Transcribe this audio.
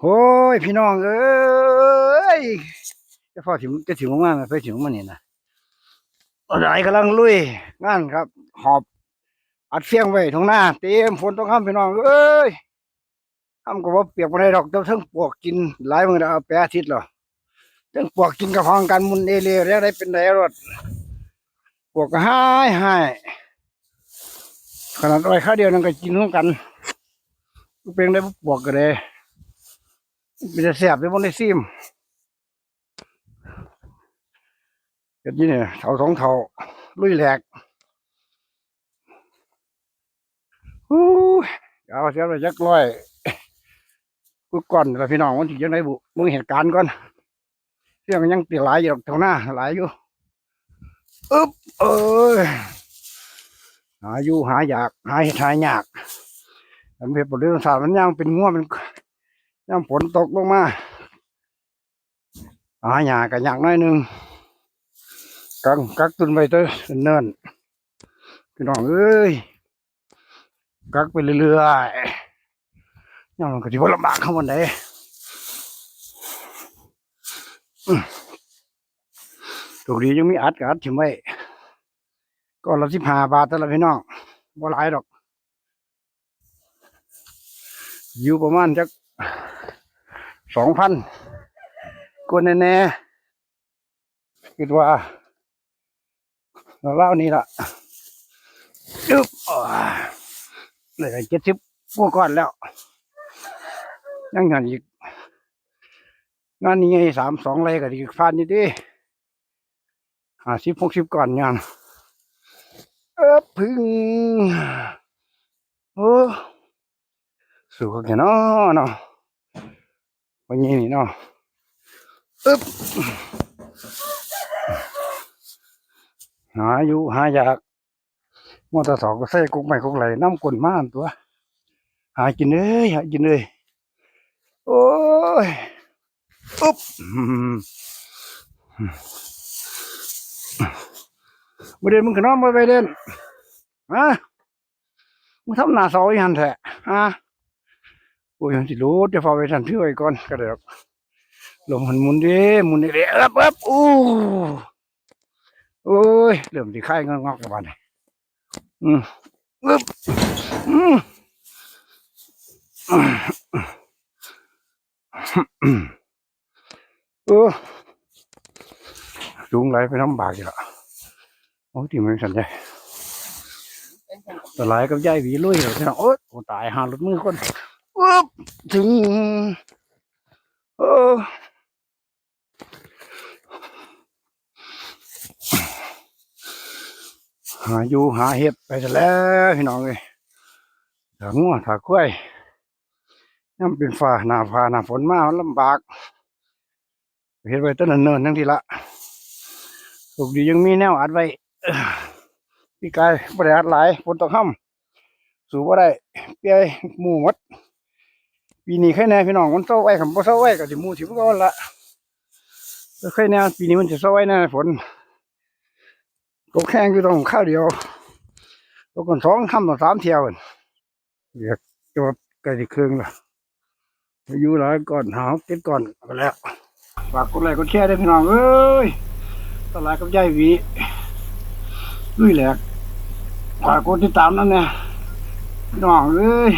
โอ้ยพี่น้องเอ้ยจะพอถึงจะถึงมากๆไปถึงมันนี่นะอะไรกำลังลุยงานครับ หอบ อัดเฟียงไว้ทางหน้าเตรียมฝนต้องข้ามพี่น้องเอ้ยข้ามก็ว่าเปียกมาได้ดอกเจ้าทั้งปวกกินหลายมือเอาแปะทิตย์หรอทั้งปวกกินกระพองกันมุนเอเลียแล้วได้เป็นไดรถปวกก็หายหายขนาดอ้ข้าเดียวนั่นก็กินร่วมกันเป็นได้ปวกก็เลย มันจะแสบเลยบนไดซิมเกิดยี่เนี่ยเถาสองเถาลุยแหลกฮู้ยเอาเสียไปจักร้อยกูก่อนแล้วพี่น้องวันที่ยังไงบุมึงเหตุการณ์ก่อนเรื่องยังตีหลายอยู่เท่าหน้าหลายอยู่อึ๊บเอ้ยหาอยู่หาอยากหาเหายากอันเป็นบทเรียนศาสตร์มันยังเป็นง่วงเป็น ย่ำฝนตกลงมาหาหยากันยากน้อยหนึ่งกังกักตุนไปเตอเนินพี่น้องเอ้ยกักไปเรื่อยๆย่ำมันก็จะว่าลำบากข้างบนไหนถูกดียังมีอัดกับอัดถิ่มไว้ก็ละสิบห้าบาทแต่ละพี่น้องบ่หลายดอก อยู่ประมาณจัก สองพันกวนแน่ๆคิดว่าเราเล่านี่ละอึ๊บอ่าเลยเจ็ดสิบกว่าก่อนแล้ว ยังงานอีก งานนี้ไงสามสองไรกับอีกฟันนี่ดิห้าสิบหกสิบก่อนงานเออพึ่งโอ้ สู้กันแค่นอเนาะ วันนี้นี่เนาะอึ๊บหาอยู่หาอยากมอเตอร์สองก็ใส่กุกใหม่กุกไหลน้ำกลนมานตัว หากินเลยหากินเลยโอ้ยอุ๊บอืมาเด่นมึงขนอนมาไปเด่นฮะมึงทำหน้าซอยหันแท้ฮะ โอ้ยสิรู้จะฟ้าไปทันพี่ไว้ก่อนก็ได้หรอกลมหันหมุนดิหมุนดิเอ๊บเอ๊บอู้โอ้ยเริ่มสิคายงอกๆกับบ้านนี่อืมอึ๊บอืมอืมโอ้สูงไหลไปน้ำบากอยู่ละโอ้ยที่มันสันใจแต่ไหลายกับยายหวีลุยเลยพี่น้องโอ้ยโอ้ตายหารถมือคน ปุ๊บถึงเออหาอยู่หาเห็ดไปแล้วพี่น้องเลยถางัวถ้ากล้วยย่ำเป็นฟ้าหนาฟ้าหนาฝนมามันลำบากเห็ดไว้ต้นเนินทั้งทีละสุกดียังมีแนวอัดไว้พี่กายบริอัดหลายฝนตกค่ำสูบว่าได้เปียหมู่มด ปีนี้แค่แน่พี่น้องมันเศร้าไว้คำว่าเศร้าไว้ก็จะมูถิบก็ละแล้วแค่แน่ปีนี้มันจะเศร้าไว้แน่ฝนตกแข้งอยู่ตรงข้าวเดียวตกกันสองคำต่อสามเที่ยวเดี๋ยวจอดใกลที่เครื่องละอยู่หลายก่อนหาเก็บก่อนไปแล้วฝากกดไลค์กดแชร์ด้วยพี่น้องเอ้ยตลาดกับยายวีลุยแหลกฝากกดติดตามนั่นเนี่ยพี่น้องเอ้ย